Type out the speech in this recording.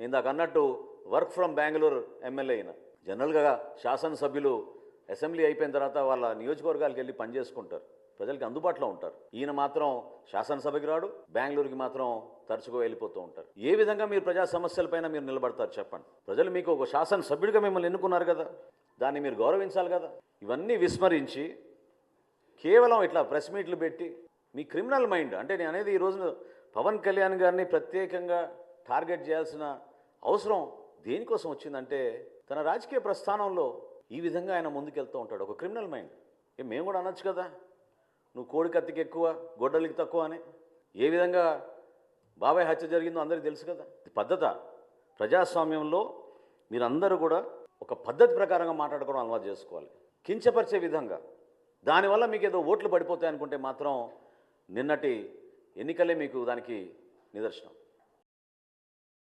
ఇందాక అన్నట్టు work from Bengaluru MLA అయిన. జనరల్గా శాసనసభ్యులు అసెంబ్లీ అయిపోయిన తర్వాత వాళ్ళ నియోజకవర్గాలకు వెళ్ళి పనిచేసుకుంటారు ప్రజలకి అందుబాటులో ఉంటారు. ఈయన మాత్రం శాసనసభకి రాడు బెంగళూరుకి మాత్రం తరచుగా వెళ్ళిపోతూ ఉంటారు. ఏ విధంగా మీరు ప్రజా సమస్యలపైన మీరు నిలబడతారు చెప్పండి. ప్రజలు మీకు ఒక శాసనసభ్యుడిగా మిమ్మల్ని ఎన్నుకున్నారు కదా. దాన్ని మీరు గౌరవించాలి కదా. ఇవన్నీ విస్మరించి కేవలం ఇట్లా ప్రెస్ మీట్లు పెట్టి మీ క్రిమినల్ మైండ్ అంటే నేను అనేది ఈ రోజున పవన్ కళ్యాణ్ గారిని ప్రత్యేకంగా టార్గెట్ చేయాల్సిన అవసరం దేనికోసం వచ్చిందంటే తన రాజకీయ ప్రస్థానంలో ఈ విధంగా ఆయన ముందుకెళ్తూ ఉంటాడు. ఒక క్రిమినల్ మైండ్. ఏ మేము కూడా అనొచ్చు కదా. నువ్వు కోడి కత్తికి ఎక్కువ గొడ్డలికి తక్కువ అని. ఏ విధంగా బాబాయ్ హత్య జరిగిందో అందరికీ తెలుసు కదా. పద్ధత. ప్రజాస్వామ్యంలో మీరందరూ కూడా ఒక పద్ధతి ప్రకారంగా మాట్లాడుకోవడం అలవాటు చేసుకోవాలి. కించపరిచే విధంగా. దానివల్ల మీకు ఏదో ఓట్లు పడిపోతాయి అనుకుంటే మాత్రం నిన్నటి ఎన్నికలే మీకు దానికి నిదర్శనం.